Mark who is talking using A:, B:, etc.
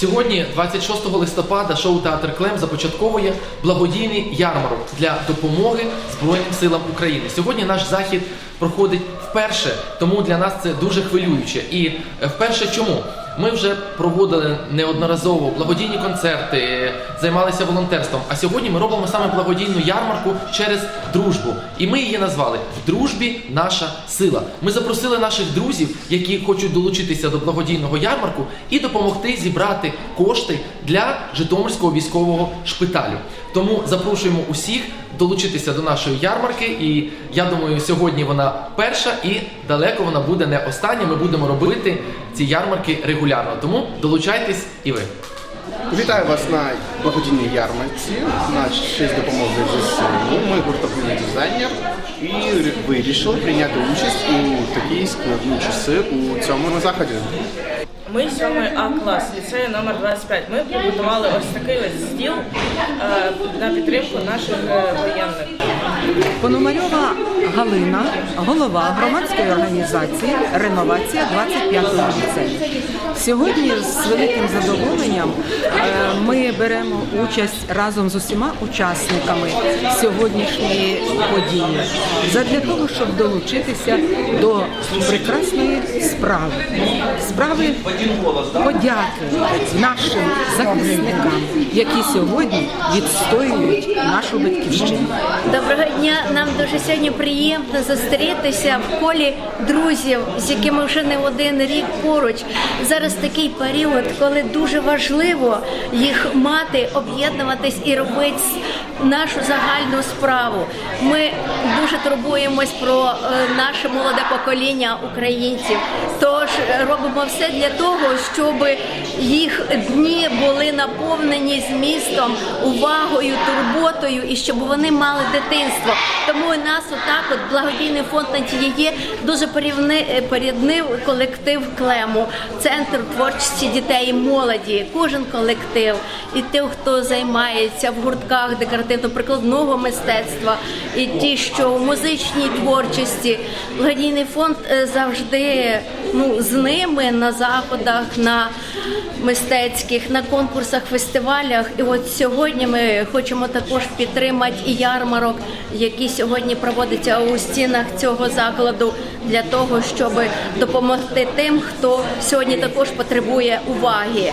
A: Сьогодні, 26 листопада, шоу Театр Клем започатковує благодійний ярмарок для допомоги Збройним силам України. Сьогодні наш захід проходить вперше, тому для нас це дуже хвилююче. І е, вперше чому? Ми вже проводили неодноразово благодійні концерти, займалися волонтерством. А сьогодні ми робимо саме благодійну ярмарку через дружбу. І ми її назвали В дружбі наша сила. Ми запросили наших друзів, які хочуть долучитися до благодійного ярмарку і допомогти зібрати кошти для Житомирського військового шпиталю. Тому запрошуємо усіх долучитися до нашої ярмарки. І я думаю, сьогодні вона перша і далеко вона буде не остання. Ми будемо робити ці ярмарки регулярно. Тому долучайтесь і ви.
B: Вітаю вас на благодійній ярмарці на честь допомоги ЗСУ. Ми гуртовий дизайнер і вирішили прийняти участь у такі складні часи у цьому заході.
C: Ми сьомий А клас, ліцею номер 25. Ми побудували ось такий ось стіл е, на підтримку наших е, воєнних.
D: Пономарьова Галина, голова громадської організації Реновація 25-го ліцею. Сьогодні з великим задоволенням е, ми беремо участь разом з усіма учасниками сьогоднішньої події задля того, щоб долучитися до прекрасної справи, справи подяки нашим захисникам, які сьогодні відстоюють нашу батьківщину.
E: Доброго дня. Нам дуже сьогодні приємно зустрітися в колі друзів, з якими вже не один рік поруч. Зараз такий період, коли дуже важливо їх мати, об'єднуватись і робити нашу загальну справу. Ми дуже турбуємось про е, наше молоде покоління українців. Тож робимо все для того, щоб їх дні були наповнені змістом, увагою, турботою і щоб вони мали дитинство. Тому нас отак, от благодійний фонд «Антієє» дуже е, поріднив колектив клему, центр творчості дітей і молоді, кожен колектив, і тих, хто займається в гуртках декоративно-прикладного мистецтва, і ті, що в музичній творчості. Благодійний фонд е, завжди ну, з ними на заходах, на мистецьких, на конкурсах, фестивалях. І от сьогодні ми хочемо також підтримати і ярмарок, який сьогодні проводиться у стінах цього закладу, для того, щоб допомогти тим, хто сьогодні також потребує уваги.